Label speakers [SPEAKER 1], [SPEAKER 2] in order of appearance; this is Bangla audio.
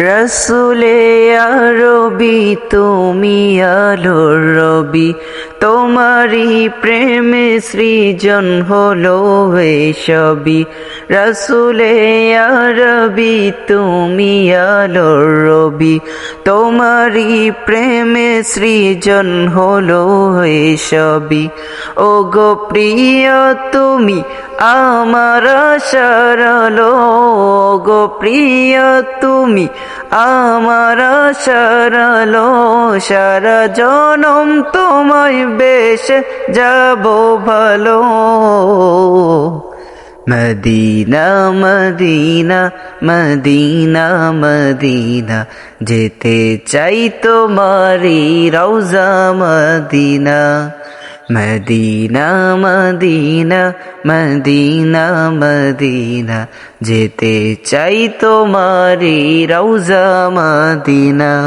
[SPEAKER 1] রসুলে আরবি, তুমি আলোর রবি। তোমারই প্রেমে সৃজন হলো সবই। রসুলে আরবি, তুমি আলোর রবি। তোমারই প্রেমে সৃজন হলো সবই। ও গো প্রিয়, তুমি আমার সরলো গো প্রিয়, তুমি আমার সরলো সারা জনম তোমায় বেশ যাব ভালো। মদিনা মদিনা মদিনা মদিনা, যেতে চাই তোমারি রওজা Medina. Medina Medina Medina Medina. যেতে চাই তোমারি রৌজা মদিনা।